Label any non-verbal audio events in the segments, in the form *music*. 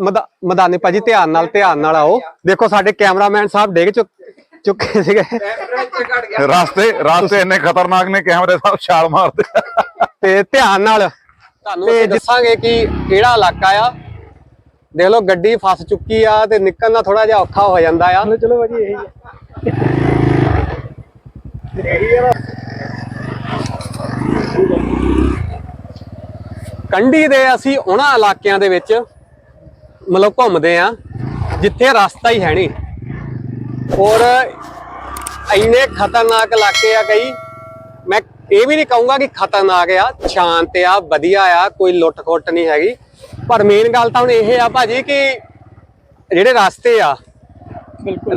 ਮਦਾ- ਮਦਾਨੀ ਭਾਜੀ ਧਿਆਨ ਨਾਲ ਧਿਆਨ ਨਾਲ ਆਓ। ਦੇਖੋ ਸਾਡੇ ਕੈਮਰਾਮੈਨ ਸਾਹਿਬ ਡਿੱਗ ਚੁੱਕ ਚੁੱਕੇ ਸੀਗੇ। ਰਸਤੇ ਰਸਤੇ ਇੰਨੇ ਖਤਰਨਾਕ ਨੇ ਕੈਮਰੇ ਸਾਹਿਬ ਛਾਲ ਮਾਰਦੇ। ਤੇ ਧਿਆਨ ਨਾਲ। ਤੁਹਾਨੂੰ ਅਸੀਂ ਦੱਸਾਂਗੇ ਕਿ ਕਿਹੜਾ ਇਲਾਕਾ ਆ। ਦੇਖ ਲਓ ਗੱਡੀ ਫਸ ਚੁੱਕੀ ਆ ਤੇ ਨਿਕਲਣਾ ਥੋੜਾ ਜਿਹਾ ਔਖਾ ਹੋ ਜਾਂਦਾ ਆ। ਚਲੋ ਭਾਜੀ ਇਹੀ ਹੈ ਕੰਢੀ ਦੇ ਅਸੀਂ ਉਹਨਾਂ ਇਲਾਕਿਆਂ ਦੇ ਵਿੱਚ ਮਤਲਬ ਘੁੰਮਦੇ ਆ ਜਿੱਥੇ ਰਸਤਾ ਹੀ ਹੈ ਨਹੀਂ। ਔਰ ਇੰਨੇ ਖਤਰਨਾਕ ਇਲਾਕੇ ਆ ਕਈ। ਮੈਂ ਇਹ ਵੀ ਨਹੀਂ ਕਹੂੰਗਾ ਕਿ ਖਤਰਨਾਕ ਆ ਸ਼ਾਂਤ ਆ ਵਧੀਆ ਆ ਕੋਈ ਲੁੱਟ ਖੁੱਟ ਨਹੀਂ ਹੈਗੀ। ਪਰ ਮੇਨ ਗੱਲ ਤਾਂ ਹੁਣ ਇਹ ਆ ਭਾਜੀ ਕਿ ਜਿਹੜੇ ਰਸਤੇ ਆ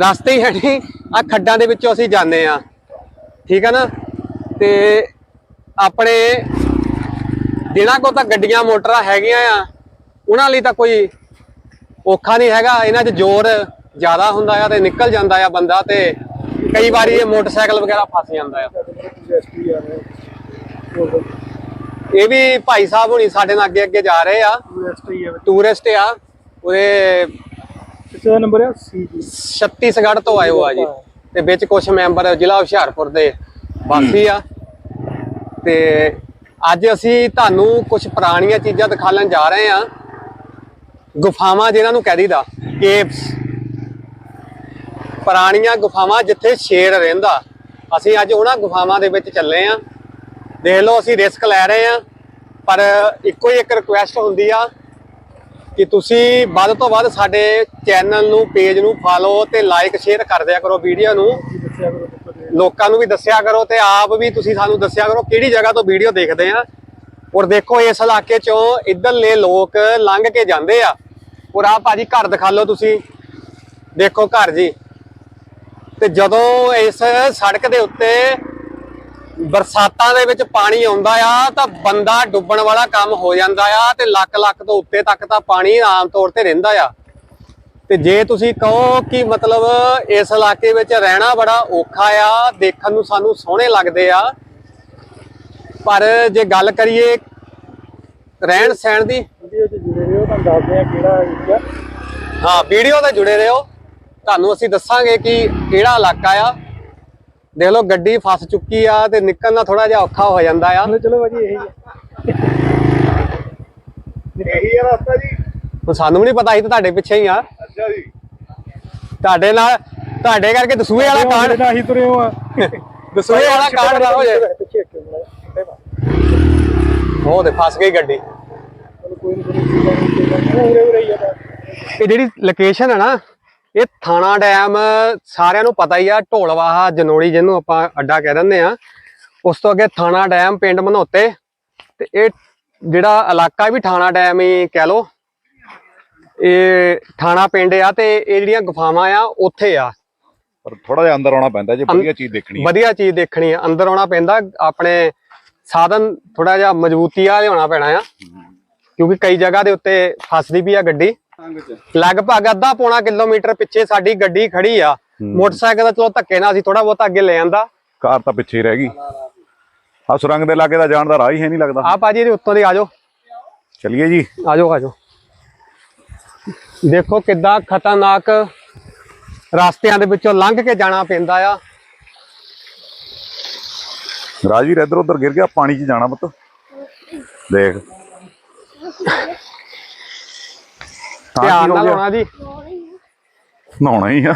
ਰਸਤੇ ਹੀ ਹੈ ਨਹੀਂ ਆ ਖੱਡਾਂ ਦੇ ਵਿੱਚੋਂ ਅਸੀਂ ਜਾਂਦੇ ਆ। ਠੀਕ ਹੈ ਨਾ? ਤੇ ਆਪਣੇ ਜਿਨ੍ਹਾਂ ਕੋਲ ਤਾਂ ਗੱਡੀਆਂ ਮੋਟਰਾਂ ਹੈਗੀਆਂ ਆ। ਉਹਨਾਂ ਲਈ ਤਾਂ ਕੋਈ ਔਖਾ ਨਹੀਂ ਹੈਗਾ ਇਹਨਾਂ 'ਚ ਜ਼ੋਰ ਜ਼ਿਆਦਾ ਹੁੰਦਾ ਆ ਤੇ ਨਿਕਲ ਜਾਂਦਾ ਆ ਬੰਦਾ ਤੇ ਕਈ ਵਾਰੀ ਇਹ ਮੋਟਰਸਾਈਕਲ ਵਗੈਰਾ ਫਸ ਜਾਂਦਾ ਆ। ਆ ਇਹ ਵੀ ਭਾਈ ਸਾਹਿਬ ਹੁਣੀ ਸਾਡੇ ਨਾਲ ਅੱਗੇ ਅੱਗੇ ਜਾ ਰਹੇ ਆ। ਟੂਰਿਸਟ ਆ ਉਹਦੇ ਕਿਹਦਾ ਨੰਬਰ ਹੈ ਸੀ ਜੀ। ਛੱਤੀਸਗੜ੍ਹ ਤੋਂ ਆਏ ਹੋ ਆ ਜੀ। ਤੇ ਵਿੱਚ ਕੁਝ ਮੈਂਬਰ ਜ਼ਿਲ੍ਹਾ ਹੁਸ਼ਿਆਰਪੁਰ ਦੇ ਵਾਸੀ ਆ। ਤੇ ਅੱਜ ਅਸੀਂ ਤੁਹਾਨੂੰ ਕੁਝ ਪੁਰਾਣੀਆਂ ਚੀਜ਼ਾਂ ਦਿਖਾਉਣ ਜਾ ਰਹੇ ਆ। ਗੁਫਾਵਾਂ ਜਿਹਨਾਂ ਨੂੰ ਕਹਿ ਦਈਦਾ ਕੇਵਸ ਪੁਰਾਣੀਆਂ ਗੁਫਾਵਾਂ ਜਿੱਥੇ ਸ਼ੇਰ ਰਹਿੰਦਾ। ਅਸੀਂ ਅੱਜ ਉਹਨਾਂ ਗੁਫਾਵਾਂ ਦੇ ਵਿੱਚ ਚੱਲੇ ਆ। ਦੇਖ ਲਓ, ਅਸੀਂ ਰਿਸਕ ਲੈ ਰਹੇ ਆ, ਪਰ ਇੱਕੋ ਹੀ ਇੱਕ ਰਿਕੁਐਸਟ ਹੁੰਦੀ ਆ ਕਿ ਤੁਸੀਂ ਵੱਧ ਤੋਂ ਵੱਧ ਸਾਡੇ ਚੈਨਲ ਨੂੰ ਪੇਜ ਨੂੰ ਫਾਲੋ ਤੇ ਲਾਈਕ ਸ਼ੇਅਰ ਕਰ ਦਿਆ ਕਰੋ ਵੀਡੀਓ ਨੂੰ। ਲੋਕਾਂ ਨੂੰ ਵੀ ਦੱਸਿਆ ਕਰੋ ਤੇ ਆਪ ਵੀ ਤੁਸੀਂ ਸਾਨੂੰ ਦੱਸਿਆ ਕਰੋ ਕਿਹੜੀ ਜਗ੍ਹਾ ਤੋਂ ਵੀਡੀਓ ਦੇਖਦੇ ਆ। ਔਰ ਦੇਖੋ ਇਸ ਇਲਾਕੇ ਚੋਂ ਇੱਧਰਲੇ ਲੋਕ ਲੰਘ ਕੇ ਜਾਂਦੇ ਆ। ਔਰ ਆ ਭਾਜੀ ਘਰ ਦਿਖਾ ਲਓ ਤੁਸੀਂ। ਦੇਖੋ ਘਰ ਜੀ। ਤੇ ਜਦੋਂ ਇਸ ਸੜਕ ਦੇ ਉੱਤੇ ਬਰਸਾਤਾਂ ਦੇ ਵਿੱਚ ਪਾਣੀ ਆਉਂਦਾ ਆ, ਤਾਂ ਬੰਦਾ ਡੁੱਬਣ ਵਾਲਾ ਕੰਮ ਹੋ ਜਾਂਦਾ ਆ ਤੇ ਲੱਖ ਲੱਕ ਤੋਂ ਉੱਤੇ ਤੱਕ ਤਾਂ ਪਾਣੀ ਆਮ ਤੌਰ ਤੇ ਰਹਿੰਦਾ ਆ। ਤੇ ਜੇ ਤੁਸੀਂ ਕਹੋ ਕਿ ਮਤਲਬ ਇਸ ਇਲਾਕੇ ਵਿੱਚ ਰਹਿਣਾ ਬੜਾ ਔਖਾ ਆ, ਦੇਖਣ ਨੂੰ ਸਾਨੂੰ ਸੋਹਣੇ ਲੱਗਦੇ ਆ। ਪਰ ਜੇ ਗੱਲ ਕਰੀਏ ਰਹਿਣ ਸਹਿਣ ਦੀ? ਵੀਡੀਓ ਚ ਜੁੜੇ ਰਹੋ ਤੁਹਾਨੂੰ ਦੱਸਦੇ ਆ ਕਿਹੜਾ ਏਰੀਆ ਹਾਂ। ਵੀਡੀਓ ਤੇ ਜੁੜੇ ਰਹੋ। ਤੁਹਾਨੂੰ ਅਸੀਂ ਦੱਸਾਂਗੇ ਕਿ ਕਿਹੜਾ ਇਲਾਕਾ ਆ। ਦੇਖ ਲਓ ਗੱਡੀ ਫਸ ਚੁੱਕੀ ਆ ਤੇ ਨਿਕਲਣਾ ਥੋੜਾ ਜਿਹਾ ਔਖਾ ਹੋ ਜਾਂਦਾ ਆ। ਚਲੋ ਭਾਜੀ ਇਹੀ ਹੈ ਇਹੀ ਹੈ ਰਸਤਾ ਜੀ। ਹੁਣ ਸਾਨੂੰ ਵੀ ਨਹੀਂ ਪਤਾ ਸੀ ਤਾਂ ਤੁਹਾਡੇ ਪਿੱਛੇ ਹੀ ਆ। ਅੱਛਾ ਜੀ। ਤੁਹਾਡੇ ਨਾਲ ਤੁਹਾਡੇ ਕਰਕੇ ਦਸੂਏ ਵਾਲਾ ਕਾਂਡ। ਨਾ ਹੀ ਤੁਰੇ ਹੋ ਆ। *laughs* ਦਸੂਏ ਵਾਲਾ ਕਾਂਡ ਨਾ ਹੋ ਜਾਏ। ਉਹ ਤੇ ਫਸ ਗਈ ਗੱਡੀ। ਇਹ ਜਿਹੜੀ ਲੋਕੇਸ਼ਨ ਹੈ ਨਾ ਇਹ ਥਾਣਾ ਡੈਮ ਸਾਰਿਆਂ ਨੂੰ ਪਤਾ ਹੀ ਆ ਢੋਲਵਾਹਾ ਜਨੋੜੀ ਜਿਹਨੂੰ ਆਪਾਂ ਅੱਡਾ ਕਹਿ ਦਿੰਦੇ ਆ। ਉਸ ਤੋਂ ਅੱਗੇ ਥਾਣਾ ਡੈਮ ਪਿੰਡ ਮਨੋਤੇ। ਤੇ ਇਹ ਜਿਹੜਾ ਇਲਾਕਾ ਵੀ ਥਾਣਾ ਡੈਮ ਹੀ ਕਹਿ ਲੋ ਇਹ ਥਾਣਾ ਪਿੰਡ ਆ ਤੇ ਇਹ ਜਿਹੜੀਆਂ ਗੁਫਾਵਾਂ ਆ ਉੱਥੇ ਆ। ਪਰ ਥੋੜਾ ਜਿਹਾ ਅੰਦਰ ਆਉਣਾ ਪੈਂਦਾ ਜੇ ਵਧੀਆ ਚੀਜ਼ ਦੇਖਣੀ ਹੈ ਵਧੀਆ ਚੀਜ਼ ਦੇਖਣੀ ਆ ਅੰਦਰ ਆਉਣਾ ਪੈਂਦਾ ਆਪਣੇ ਸਾਧਨ ਥੋੜਾ ਜਿਹਾ ਮਜ਼ਬੂਤੀ ਆ ਲਿਆਉਣਾ ਪੈਣਾ ਆ। ਕਿਉਂਕਿ ਕਈ ਜਗ੍ਹਾ ਦੇ ਉੱਤੇ ਫਸਦੀ ਵੀ ਆ ਗੱਡੀ। ਲਗਭਗ ਅੱਧਾ ਪੌਣਾ ਕਿਲੋਮੀਟਰ ਪਿੱਛੇ ਸਾਡੀ ਗੱਡੀ ਖੜੀ ਆ। ਮੋਟਰਸਾਈਕਲ ਦਾ ਚਲੋ ਧੱਕੇ ਨਾਲ ਅਸੀਂ ਥੋੜਾ ਬਹੁਤਾ ਅੱਗੇ ਲੈ ਆਂਦਾ। ਕਾਰ ਤਾਂ ਪਿੱਛੇ ਹੀ ਰਹਿ ਗਈ। ਆ ਸੁਰੰਗ ਦੇ ਲਾਗੇ ਦਾ ਜਾਣ ਦਾ ਰਾਹ ਹੀ ਹੈ ਨਹੀਂ ਲੱਗਦਾ। ਆ ਭਾਜੀ ਇਹਦੇ ਉੱਤੋਂ ਦੀ ਆਜੋ ਚਲਿਏ ਜੀ। ਆਜੋ ਆਜੋ ਦੇਖੋ ਕਿੱਦਾਂ ਖਤਰਨਾਕ ਰਸਤਿਆਂ ਦੇ ਵਿੱਚੋਂ ਲੰਘ ਕੇ ਜਾਣਾ ਪੈਂਦਾ ਆ। ਰਾਜਵੀਰ ਇੱਧਰ ਉੱਧਰ ਗਿਰ ਗਿਆ ਪਾਣੀ 'ਚ ਜਾਣਾ ਪੁੱਤ। ਦੇਖ। ਤਾਂ ਕੀ ਧਿਆਨ ਹੋ ਨਾਲ ਗਿਆ? ਆਉਣਾ ਜੀ। ਨਹਾਉਣਾ ਹੀ ਆ।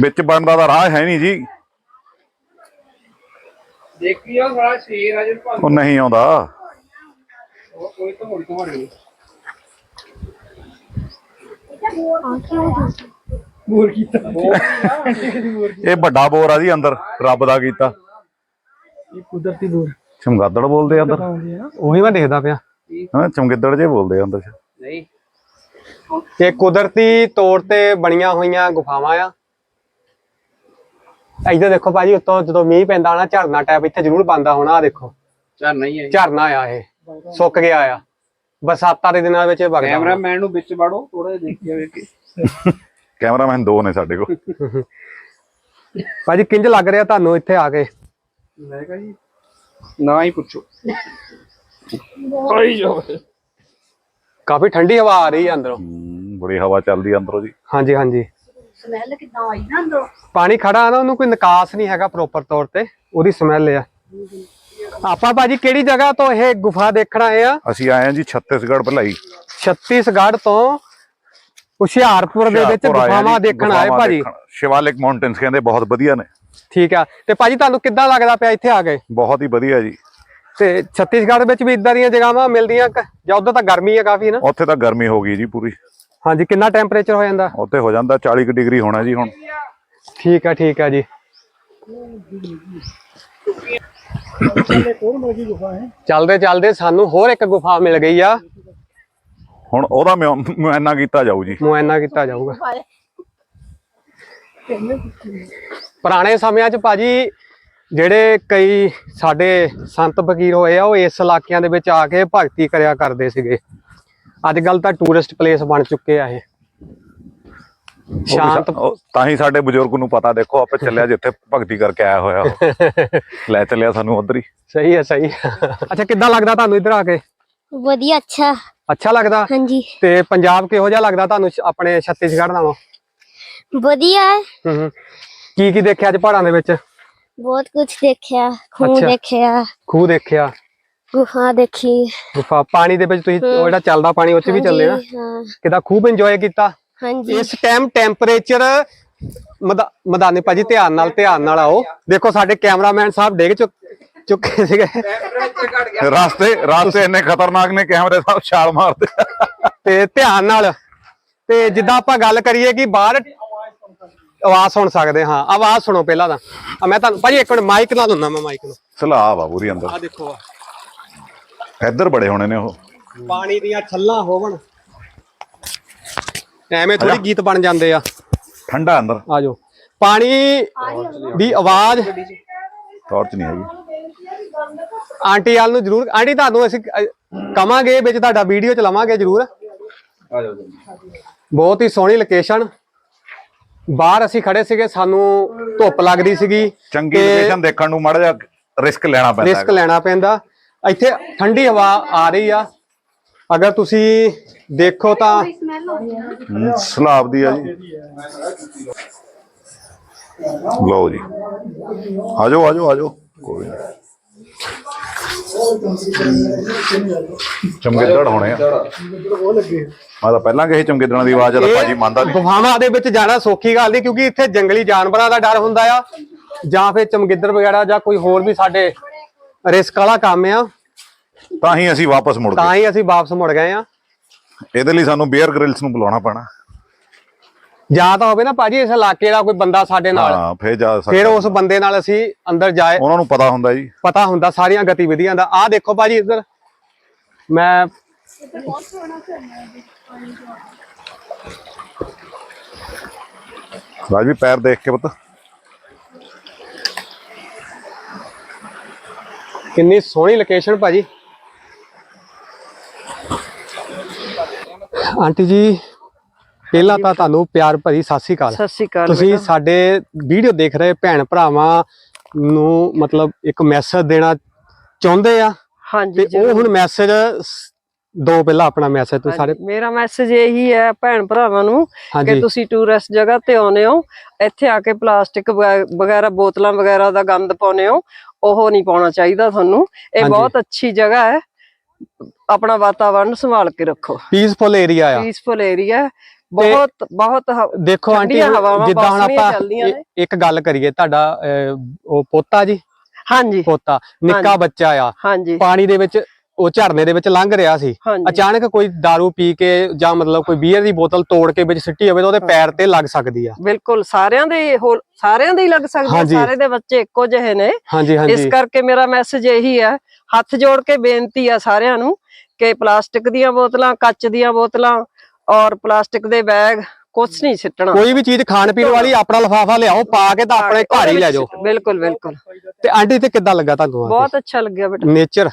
ਵਿੱਚ ਬਣਦਾ ਦਾ ਰਾਹ ਹੈ ਨਹੀਂ ਜੀ। ਦੇਖੀਓ ਸਾਰਾ ਸ਼ੇਰ ਆ ਜੇ ਭੰਗ ਉਹ ਨਹੀਂ ਆਉਂਦਾ। ਕੋਈ ਤਾਂ ਹੁਣ ਤੁਹਾਡੇ ਬੋਰ ਕੀਤਾ। ਇਹ ਵੱਡਾ ਬੋਰ ਆ ਜੀ ਅੰਦਰ ਰੱਬ ਦਾ ਕੀਤਾ। ਇਹ ਕੁਦਰਤੀ ਬੋਰ। ਚਮਗਾਦੜ ਬੋਲਦੇ ਆ ਅੰਦਰ। ਉਹੀ ਮੈਂ ਦੇਖਦਾ ਪਿਆ। ਹਾਂ ਚਮਗਿੱਦੜ ਜੇ ਬੋਲਦੇ ਆ ਅੰਦਰ। ਨਹੀਂ। ਇਹ ਕੁਦਰਤੀ ਤੌਰ ਤੇ ਬਣੀਆਂ ਹੋਈਆਂ ਗੁਫਾਵਾਂ ਆ। ਇੱਧਰ ਦੇਖੋ ਭਾਜੀ ਉੱਤੋਂ ਜਦੋਂ ਮੀਂਹ ਪੈਂਦਾ ਨਾ ਝਰਨਾ ਟੈਪ ਇੱਥੇ ਜ਼ਰੂਰ ਬੰਦਾ ਹੋਣਾ ਆ ਦੇਖੋ। ਝਰਨਾ ਹੀ ਹੈ ਝਰਨਾ ਆ ਇਹ। ਸੁੱਕ ਗਿਆ ਆ। ਬਰਸਾਤਾਂ ਦੇ ਦਿਨਾਂ ਵਿੱਚ ਵਗਦਾ। ਕੈਮਰਾਮੈਨ ਨੂੰ ਵਿੱਚ ਵੜੋ ਥੋੜਾ ਜਿਹਾ ਦੇਖਿਆ ਵੇ ਕਿ *laughs* ਕੈਮਰਾਮੈਨ ਦੋ ਨੇ ਸਾਡੇ ਕੋਲ। ਭਾਜੀ ਕਿੰਜ ਲੱਗ ਰਿਹਾ ਤੁਹਾਨੂੰ ਇੱਥੇ ਆ ਕੇ? ਮੈਂ ਕਹਾਂ ਜੀ ਨਾ ਹੀ ਪੁੱਛੋ। ਆਈ ਜਾਓ ਕਾਫੀ ਠੰਡੀ ਹਵਾ ਆ ਰਹੀ ਹੈ ਅੰਦਰੋਂ। ਬੜੀ ਹਵਾ ਚੱਲਦੀ ਆ ਅੰਦਰੋਂ ਜੀ। ਹਾਂਜੀ ਹਾਂਜੀ। ਸਮੈਲ ਕਿਦਾਂ ਆਈ ਨਾ ਅੰਦਰੋਂ? ਪਾਣੀ ਖੜਾ ਆ ਨਾ ਉਹਨੂੰ ਕੋਈ ਨਿਕਾਸ ਨਹੀਂ ਹੈਗਾ ਪ੍ਰੋਪਰ ਤੌਰ ਤੇ ਉਹਦੀ ਸਮੈਲ ਆ। ਆਪਾਂ ਭਾਜੀ ਕਿਹੜੀ ਜਗ੍ਹਾ ਤੋਂ ਇਹ ਗੁਫਾ ਦੇਖਣ ਆਏ ਆ? ਅਸੀਂ ਆਏ ਆ ਜੀ ਛੱਤੀਸਗੜ੍ਹ ਭਲਾਈ। ਛੱਤੀਸਗੜ੍ਹ ਤੋਂ ਹੁਸ਼ਿਆਰਪੁਰ ਦੇ ਵਿੱਚ ਹੁਸ਼ਿਆਰਪੁਰ ਆਏ ਆ ਗੁਫਾਵਾਂ ਜੀ, ਦੇਖਣ ਆਏ ਗੁਫਾਵਾਂ ਭਾਜੀ ਦੇਖਣ। ਸ਼ਿਵਾਲਿਕ ਮਾਊਂਟੇਨਸ ਕਹਿੰਦੇ ਬਹੁਤ ਵਧੀਆ ਨੇ ਠੀਕ ਆ ਤੇ ਭਾਜੀ ਤੁਹਾਨੂੰ ਕਿੱਦਾਂ ਲੱਗਦਾ ਪਿਆ ਇੱਥੇ ਆ ਕੇ ਬਹੁਤ ਹੀ ਵਧੀਆ ਜੀ ਤੇ ਛੱਤੀਸਗੜ੍ਹ ਵਿੱਚ ਵੀ ਇਦਾਂ ਦੀਆਂ ਜਗ੍ਹਾਵਾਂ ਮਿਲਦੀਆਂ ਕ- ਜਾਂ ਉਧਰ ਤਾਂ ਗਰਮੀ ਆ ਕਾਫੀ ਨਾ ਉੱਥੇ ਤਾਂ ਗਰਮੀ ਹੋ ਗਈ ਜੀ ਪੂਰੀ ਹਾਂਜੀ ਕਿੰਨਾ ਟੈਂਪਰੇਚਰ ਹੋ ਜਾਂਦਾ ਉੱਥੇ ਹੋ ਜਾਂਦਾ 40 ਕੁ ਡਿਗਰੀ ਹੋਣਾ ਜੀ ਹੁਣ ਠੀਕ ਆ ਠੀਕ ਆ ਜੀ ਹੈ ਚੱਲਦੇ ਚੱਲਦੇ ਸਾਨੂੰ ਹੋਰ ਇੱਕ ਗੁਫਾ ਮਿਲ ਗਈ ਆ ਹੁਣ ਉਹਦਾ ਮੁਆਇਨਾ ਕੀਤਾ ਜਾਊ ਜੀ। ਮੁਆਇਨਾ ਕੀਤਾ ਜਾਊਗਾ। ਪੁਰਾਣੇ ਸਮਿਆਂ 'ਚ ਭਾਜੀ ਜਿਹੜੇ ਕਈ ਸਾਡੇ ਸੰਤ ਫਕੀਰ ਹੋਏ ਆ ਉਹ ਇਸ ਇਲਾਕਿਆਂ ਦੇ ਵਿੱਚ ਆ ਕੇ ਭਗਤੀ ਕਰਿਆ ਕਰਦੇ ਸੀਗੇ। ਅੱਜ ਕੱਲ ਤਾਂ ਟੂਰਿਸਟ ਪਲੇਸ ਬਣ ਚੁੱਕੇ ਆ ਇਹ। ਸ਼ਾਂਤ ਤਾਂ ਹੀ ਸਾਡੇ ਬਜ਼ੁਰਗ ਨੂੰ ਪਤਾ ਦੇਖੋ ਆਪੇ ਚੱਲਿਆ ਜਿੱਥੇ ਭਗਤੀ ਕਰਕੇ ਆਇਆ ਹੋਇਆ। ਲੈ ਚੱਲਿਆ ਸਾਨੂੰ ਉਧਰ ਹੀ। ਸਹੀ ਹੈ ਸਹੀ। ਅੱਛਾ ਕਿੱਦਾਂ ਲੱਗਦਾ ਤੁਹਾਨੂੰ ਇੱਧਰ ਆ ਕੇ? ਵਧੀਆ ਅੱਛਾ। ਅੱਛਾ ਲੱਗਦਾ? ਹਾਂਜੀ। ਤੇ ਪੰਜਾਬ ਕਿਹੋ ਜਿਹਾ ਲੱਗਦਾ ਤੁਹਾਨੂੰ ਸ਼- ਆਪਣੇ ਛੱਤੀਸਗੜ੍ਹ ਨਾਲੋਂ? ਵਧੀਆ। ਹੈ ਹੂੰ। ਹੂੰ ਕੀ ਕੀ ਦੇਖਿਆ ਅੱਜ ਪਹਾੜਾਂ ਦੇ ਵਿੱਚ? ਬਹੁਤ ਕੁਝ ਦੇਖਿਆ ਖੂਹ ਅੱਛਾ। ਦੇਖਿਆ। ਖੂਹ ਦੇਖਿਆ। ਗੁਫਾ ਦੇਖੀ। ਗੁਫਾ ਪਾਣੀ ਦੇ ਵਿੱਚ ਤੁਸੀਂ ਉਹ ਜਿਹੜਾ ਚੱਲਦਾ ਪਾਣੀ ਉੱਥੇ ਵੀ ਚੱਲੇ ਨਾ? ਹਾਂਜੀ, ਹਾਂ। ਕਿਦਾਂ ਖੂਬ ਇੰਜੋਏ ਕੀਤਾ? ਹਾਂਜੀ। ਇਸ ਟਾਈਮ ਟੈਂਪਰੇਚਰ ਮਦਾਨੇ ਭਾਜੀ ਧਿਆਨ ਨਾਲ ਧਿਆਨ ਨਾਲ ਆਓ। ਦੇਖੋ ਸਾਡੇ ਕੈਮਰਾਮੈਨ ਸਾਹਿਬ ਡਿੱਗ ਚੁੱਕ ਚੁੱਕੇ ਸੀਗੇ। ਰਸਤੇ ਰਸਤੇ ਇੰਨੇ ਖਤਰਨਾਕ ਨੇ ਕੈਮਰੇ ਸਾਹਿਬ ਛਾਲ ਮਾਰਦੇ। ਤੇ ਧਿਆਨ ਨਾਲ ਤੇ ਜਿੱਦਾਂ ਆਪਾਂ ਗੱਲ ਕਰੀਏ ਕਿ ਬਾਹਰ ਆਵਾਜ਼ ਸੁਣ ਸਕਦੇ ਹਾਂ ਆਵਾਜ਼ ਸੁਣੋ ਪਹਿਲਾਂ ਤਾਂ। ਆ ਮੈਂ ਤੁਹਾਨੂੰ ਭਾਜੀ ਇੱਕ ਮਿੰਟ ਮਾਈਕ ਨਾਲ ਹੁੰਨਾ ਮੈਂ ਮਾਈਕ ਨੂੰ। ਸਲਾਬ ਆ ਪੂਰੀ ਅੰਦਰ। ਆ ਦੇਖੋ ਆ। ਇੱਧਰ ਬੜੇ ਹੋਣੇ ਨੇ ਉਹ। ਪਾਣੀ ਦੀਆਂ ਛੱਲਾਂ ਹੋਵਣ। ਐਵੇਂ ਥੋੜੀ ਗੀਤ ਬਣ ਜਾਂਦੇ ਆ। ਠੰਡਾ ਅੰਦਰ। ਆ ਜਾਓ। ਪਾਣੀ ਦੀ ਆਵਾਜ਼ ਟਾਰਚ ਨਹੀਂ ਹੈਗੀ। ਆਂਟੀ ਵਾਲ ਨੂੰ ਜਰੂਰ ਆਂਟੀ ਤੁਹਾਨੂੰ ਅਸੀਂ ਅ, ਕਵਾਂਗੇ ਵਿੱਚ ਤੁਹਾਡਾ ਵੀਡੀਓ ਚ ਲਵਾਂਗੇ ਜਰੂਰ। ਬਹੁਤ ਹੀ ਸੋਹਣੀ ਲੋਕੇਸ਼ਨ ਬਾਹਰ ਅਸੀਂ ਖੜੇ ਸੀਗੇ ਸਾਨੂੰ ਧੁੱਪ ਲੱਗਦੀ ਸੀਗੀ ਚੰਗੀ ਤੇ ਲੋਕੇਸ਼ਨ ਦੇਖਣ ਨੂੰ ਮਾੜਾ ਜਿਹਾ ਰਿਸਕ ਲੈਣਾ ਪੈਂਦਾ ਰਿਸਕ ਲੈਣਾ ਪੈਂਦਾ। ਇੱਥੇ ਠੰਡੀ ਹਵਾ ਆ ਰਹੀ ਆ। ਅਗਰ ਤੁਸੀਂ ਦੇਖੋ ਤਾਂ ਹਮ, ਸਲਾਬ ਦੀ ਆ ਜੀ। ਲਓ ਜੀ। ਆਜੋ ਆਜੋ ਆਜੋ ਕੋਈ ਨੀ। ਚਮਗਿੱਦੜ ਹੋਣੇ ਆ। ਮੈਂ ਤਾਂ ਪਹਿਲਾਂ ਕਹੀ ਚਮਗਿੱਦੜਾਂ ਦੀ ਆਵਾਜ਼ ਆ ਤਾਂ ਭਾਜੀ ਮੰਨਦਾ ਨਹੀਂ। ਗੁਫਾਵਾਂ ਦੇ ਵਿੱਚ ਜਾਣਾ ਸੌਖੀ ਗੱਲ ਨਹੀਂ ਕਿਉਂਕਿ ਇੱਥੇ ਜੰਗਲੀ ਜਾਨਵਰਾਂ ਦਾ ਡਰ ਹੁੰਦਾ ਆ। ਜਾਂ ਫਿਰ ਚਮਗਿੱਦੜ ਵਗੈਰਾ ਜਾਂ ਕੋਈ ਹੋਰ ਵੀ ਸਾਡੇ ਰਿਸਕ ਵਾਲਾ ਕੰਮ ਆ। ਤਾਂ ਹੀ ਅਸੀਂ ਵਾਪਸ ਮੁੜ ਤਾਂ ਗਏ ਹੀ ਅਸੀਂ ਵਾਪਸ ਮੁੜ ਗਏ ਆ। ਇਹਦੇ ਲਈ ਸਾਨੂੰ ਬੀਅਰ ਗ੍ਰਿਲਸ ਨੂੰ ਬੁਲਾਉਣਾ ਪੈਣਾ। ਜਾਂ ਤਾਂ ਹੋਵੇ ਨਾ ਭਾਜੀ ਇਸ ਇਲਾਕੇ ਦਾ ਕੋਈ ਬੰਦਾ ਸਾਡੇ ਨਾਲ। ਹਾਂ ਫੇਰ ਜਾ ਫਿਰ ਸਕਦਾ ਉਸ ਬੰਦੇ ਨਾਲ ਅਸੀਂ ਅੰਦਰ ਜਾਏ। ਉਹਨਾਂ ਨੂੰ ਪਤਾ ਹੁੰਦਾ ਜੀ। ਪਤਾ ਹੁੰਦਾ ਸਾਰੀਆਂ ਗਤੀਵਿਧੀਆਂ ਦਾ। ਆਹ ਦੇਖੋ ਭਾਜੀ ਇੱਧਰ। ਮੈਂ ਰਾਜ ਵੀ ਪੈਰ ਦੇਖ ਕੇ ਪੁੱਤ। ਕਿੰਨੀ ਸੋਹਣੀ ਲੋਕੇਸ਼ਨ ਭਾਜੀ। ਆਂਟੀ ਜੀ ਪਹਿਲਾਂ ਤਾਂ ਤੁਹਾਨੂੰ ਪਿਆਰ ਭਰੀ ਸਤਿ ਸ੍ਰੀ ਅਕਾਲ। ਸਤਿ ਸ਼੍ਰੀ ਅਕਾਲ ਤੁਸੀਂ। ਸਾਡੇ ਵੀਡੀਓ ਦੇਖ ਰਹੇ ਭੈਣ ਭਰਾਵਾਂ ਨੂੰ ਮਤਲਬ ਇੱਕ ਮੈਸੇਜ ਦੇਣਾ ਚਾਹੁੰਦੇ ਆ। ਹਾਂਜੀ ਤੇ ਉਹ ਹੁਣ ਮੈਸੇਜ ਦੋ ਪਹਿਲਾਂ ਆਪਣਾ ਮੈਸੇਜ ਤੁਸੀਂ ਸਾਰੇ ਮੇਰਾ ਮੈਸੇਜ ਇਹੀ ਹੈ ਭੈਣ ਭਰਾਵਾਂ ਨੂੰ ਕਿ ਤੁਸੀਂ ਟੂਰਿਸਟ ਜਗ੍ਹਾ ਤੇ ਆਉਨੇ ਹੋ ਇੱਥੇ ਆ ਕੇ ਪਲਾਸਟਿਕ ਵਗੈ- ਵਗੈਰਾ ਬੋਤਲਾਂ ਵਗੈਰਾ ਦਾ ਗੰਦ ਪਾਉਨੇ ਹੋ ਉਹ ਨਹੀਂ ਪਾਉਣਾ ਚਾਹੀਦਾ ਤੁਹਾਨੂੰ। ਇਹ। ਬਹੁਤ ਅੱਛੀ ਜਗ੍ਹਾ ਹੈ। ਆਪਣਾ ਵਾਤਾਵਰਣ ਸੰਭਾਲ ਕੇ ਰੱਖੋ। ਪੀਸਫੁਲ ਏਰੀਆ ਆ। ਪੀਸਫੁਲ ਏਰੀਆ ਬਹੁਤ ਬਹੁਤ ਦੇਖੋ ਆਂਟੀ ਜਿੱਦਾਂ ਹੁਣ ਆਪਾਂ ਇੱਕ ਗੱਲ ਕਰੀਏ ਤੁਹਾਡਾ ਉਹ ਪੋਤਾ ਜੀ? ਹਾਂਜੀ। ਪੋਤਾ ਨਿੱਕਾ। ਬੱਚਾ ਆ। ਪਾਣੀ ਦੇ ਵਿੱਚ ਉਹ ਝਰਨੇ ਦੇ ਵਿੱਚ ਲੰਘ ਰਿਹਾ ਸੀ। ਅਚਾਨਕ ਕੋਈ दारू ਪੀ ਕੇ ਜਾਂ ਮਤਲਬ ਕੋਈ ਬੀਅਰ ਦੀ ਬੋਤਲ ਤੋੜ ਕੇ ਵਿੱਚ ਸਿੱਟੀ ਹੋਵੇ ਤਾਂ ਉਹਦੇ ਪੈਰ ਤੇ ਲੱਗ ਸਕਦੀ ਆ। ਬਿਲਕੁਲ ਸਾਰਿਆਂ ਦੇ ਸਾਰਿਆਂ ਦੇ ਹੀ ਲੱਗ ਸਕਦਾ। ਸਾਰੇ ਦੇ ਬੱਚੇ ਇੱਕੋ ਜਿਹੇ ਨੇ। ਇਸ ਕਰਕੇ ਮੇਰਾ ਮੈਸੇਜ ਇਹੀ ਹੈ ਹੱਥ ਜੋੜ ਕੇ ਬੇਨਤੀ ਆ ਸਾਰਿਆਂ ਨੂੰ ਕਿ ਪਲਾਸਟਿਕ ਦੀਆਂ ਬੋਤਲਾਂ ਕੱਚ ਦੀਆਂ ਬੋਤਲਾਂ ਔਰ ਪਲਾਸਟਿਕ ਦੇ ਬੈਗ ਕੁਝ ਨਹੀਂ ਸਿੱਟਣਾ। ਕੋਈ ਵੀ ਚੀਜ਼ ਖਾਣ ਪੀਣ ਵਾਲੀ ਆਪਣਾ ਲਫਾਫਾ ਲਿਆਓ ਪਾ ਕੇ ਤਾਂ ਆਪਣੇ ਘਰ ਹੀ ਲੈ ਜਾਓ। ਬਿਲਕੁਲ ਬਿਲਕੁਲ। ਤੇ ਆਂਟੀ ਤੇ ਕਿੱਦਾਂ ਲੱਗਾ ਤੁਹਾਨੂੰ ਬਹੁਤ ਅੱਛਾ ਲੱਗਿਆ ਬੇਟਾ। ਨੇਚਰ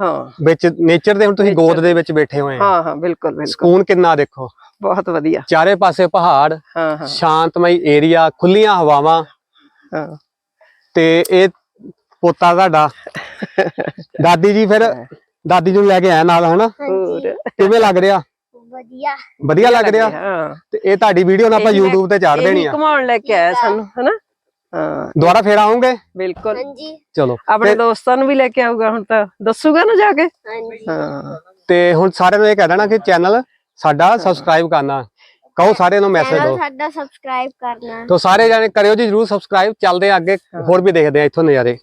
ਹਾਂ। ਵਿੱਚ ਨੇਚਰ ਦੇ ਹੁਣ ਤੁਸੀਂ ਗੋਦ ਦੇ ਵਿੱਚ ਬੈਠੇ ਹੋਏ ਆ। ਹਾਂ ਹਾਂ ਬਿਲਕੁਲ ਬਿਲਕੁਲ। ਸਕੂਨ ਕਿੰਨਾ ਦੇਖੋ। ਬਹੁਤ ਵਧੀਆ। ਚਾਰੇ ਪਾਸੇ ਪਹਾੜ ਹਾਂ ਹਾਂ। ਸ਼ਾਂਤਮਈ ਏਰੀਆ ਖੁੱਲੀਆਂ ਹਵਾਵਾਂ। ਹਾਂ। ਤੇ ਇਹ ਪੋਤਾ ਤੁਹਾਡਾ। *laughs* ਦਾਦੀ ਜੀ ਫਿਰ ਦਾਦੀ ਜੀ ਨੂੰ ਲੈ ਕੇ ਆਇਆ ਨਾਲ ਹਨਾ ਹੋਰ। ਕਿਵੇਂ ਲੱਗ ਰਿਹਾ? ਵਧੀਆ। ਵਧੀਆ ਲੱਗ ਰਿਹਾ? ਤੇ ਇਹ ਤੁਹਾਡੀ ਵੀਡੀਓ ਨਾ ਆਪਾਂ YouTube ਤੇ ਚਾੜ ਦੇਣੀ ਆ। ਘਮਾਉਣ ਲੈ ਕੇ ਆਇਆ ਸਾਨੂੰ ਹਨਾ? ਹਾਂ। ਦੁਬਾਰਾ ਫੇਰ ਆਉਂਗੇ? ਬਿਲਕੁਲ। ਹਾਂਜੀ। ਚਲੋ। ਆਪਣੇ ਦੋਸਤਾਂ ਨੂੰ ਵੀ ਲੈ ਕੇ ਆਊਗਾ ਹੁਣ ਤਾਂ ਦੱਸੂਗਾ ਨਾ ਜਾ ਕੇ? ਹਾਂ। ਤੇ ਹੁਣ ਸਾਰਿਆਂ ਨੂੰ ਇਹ ਕਹਿ ਦੇਣਾ ਕਿ ਚੈਨਲ ਸਾਡਾ ਸਬਸਕ੍ਰਾਈਬ ਕਰਨਾ। ਕਹੋ ਸਾਰਿਆਂ ਨੂੰ ਮੈਸੇਜ ਦਿਓ। ਸਾਡਾ ਸਬਸਕ੍ਰਾਈਬ ਕਰਨਾ। ਤਾਂ ਸਾਰੇ ਜਾਣੇ ਕਰਿਓ ਜੀ ਜਰੂਰ ਸਬਸਕ੍ਰਾਈਬ ਚੱਲਦੇ ਅੱਗੇ ਹੋਰ ਵੀ ਦੇਖਦੇ ਆ ਇੱਥੋਂ ਨਜ਼ਾਰੇ।